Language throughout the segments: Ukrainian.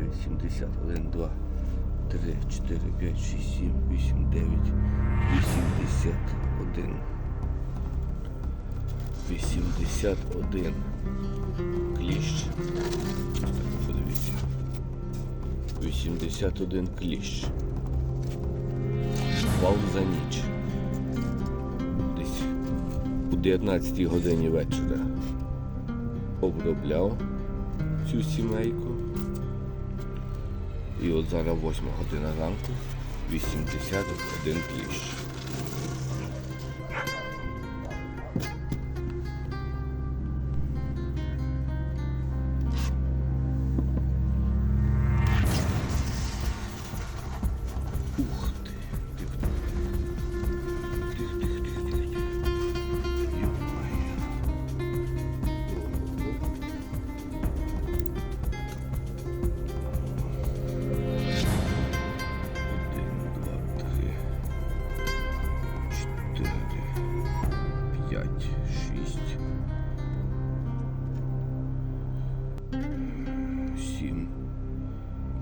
80. 1, 2, 3, 4, 5, 6, 7, 8, 9, 81. 81 кліщ. Подивіться. 81 кліщ. Впав за ніч. Десь у 19 годині вечора обробляв цю сімейку. І от зараз 8 година ранку 81 кліщ.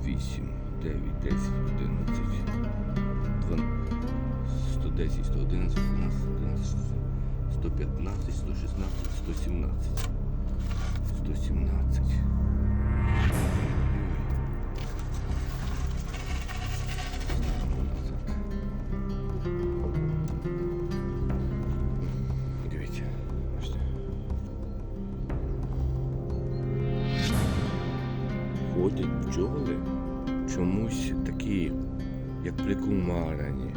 8, 9, 10, 11, 12, 110, 111, 12, 11, 115, 116, 117. 117. Ходять бджоли чомусь такі, як прикумарені.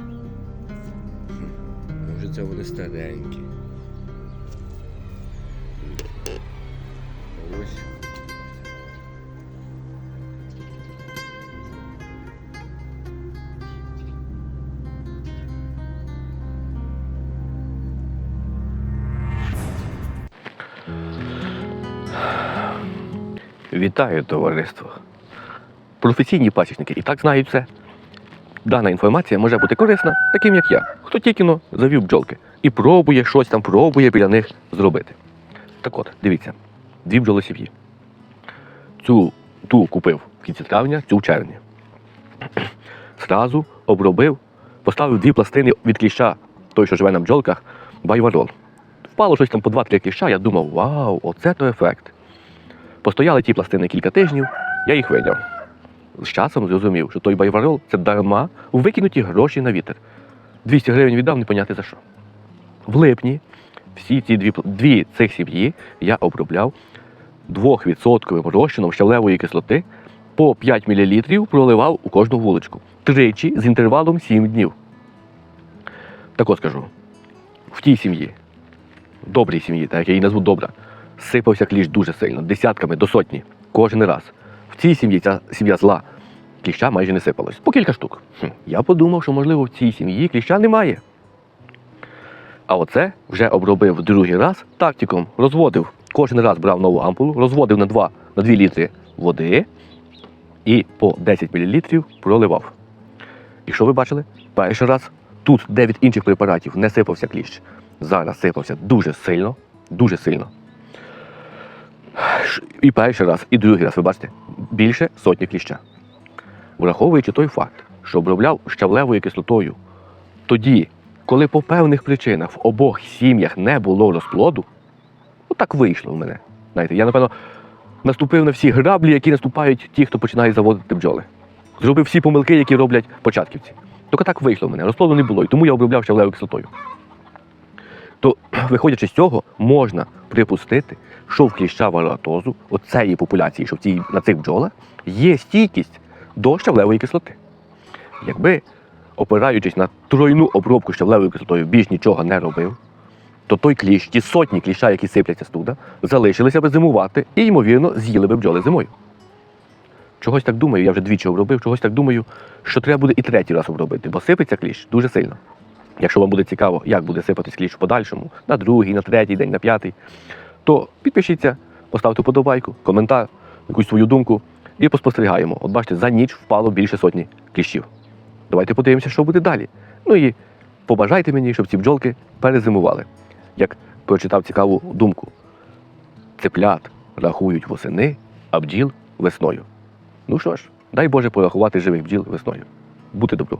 Може це вони старенькі. Вітаю, товариство. Професійні пасічники і так знають все. Дана інформація може бути корисна таким, як я, хто тільки но завів бджолки і пробує щось там, пробує біля них зробити. Так от, дивіться, дві бджоли сім'ї. Цю ту купив в кінці травня, цю в червні. Зразу обробив, поставив дві пластини від кліща, той, що живе на бджолках, байварол. Впало щось там по 2-3 кліща, я думав, вау, оце то ефект. Постояли ті пластини кілька тижнів, я їх виняв. З часом зрозумів, що той байварол це дарма викинуті гроші на вітер. 200 гривень віддав, не поняти за що. В липні всі ці дві, дві цих сім'ї я обробляв 2% розчином щавлевої кислоти по 5 мл проливав у кожну вуличку. Тричі з інтервалом 7 днів. Так от скажу, в тій сім'ї, добрій сім'ї, так як я її назву добра, сипався кліщ дуже сильно, десятками до сотні, кожен раз. В цій сім'ї ця сім'я зла, кліща майже не сипалось. По кілька штук. Хм. Я подумав, що, можливо, в цій сім'ї кліща немає. А оце вже обробив другий раз тактиком, розводив. Кожен раз брав нову ампулу, розводив на 2, на 2 літри води і по 10 мл проливав. І що ви бачили? Перший раз тут 9 інших препаратів не сипався кліщ. Зараз сипався дуже сильно, дуже сильно. І перший раз, і другий раз, ви бачите, більше сотні кліща. Враховуючи той факт, що обробляв щавлевою кислотою, тоді, коли по певних причинах в обох сім'ях не було розплоду, отак вийшло в мене. Знаєте, я, напевно, наступив на всі граблі, які наступають ті, хто починає заводити бджоли. Зробив всі помилки, які роблять початківці. Тільки так вийшло в мене. Розплоду не було, і тому я обробляв щавлевою кислотою. То, виходячи з цього, можна припустити, що в кліща варатозу, оцеї популяції, що в цій, на цих бджолах, є стійкість до щавлевої кислоти. Якби, опираючись на тройну обробку щавлевою кислотою, більш нічого не робив, то той кліщ, ті сотні кліща, які сипляться з туда, залишилися би зимувати і, ймовірно, з'їли би бджоли зимою. Чогось так думаю, я вже двічі обробив, чогось так думаю, що треба буде і третій раз обробити, бо сипеться кліщ дуже сильно. Якщо вам буде цікаво, як буде сипатись кліщ в подальшому, на другий, на третій день, на п'ятий, то підпишіться, поставте подобайку, коментар, якусь свою думку і поспостерігаємо. От бачите, за ніч впало більше сотні кліщів. Давайте подивимося, що буде далі. Ну і побажайте мені, щоб ці бджолки перезимували. Як прочитав цікаву думку. Цеплят рахують восени, а бджіл весною. Ну що ж, Дай Боже порахувати живих бджіл весною. Бути добру.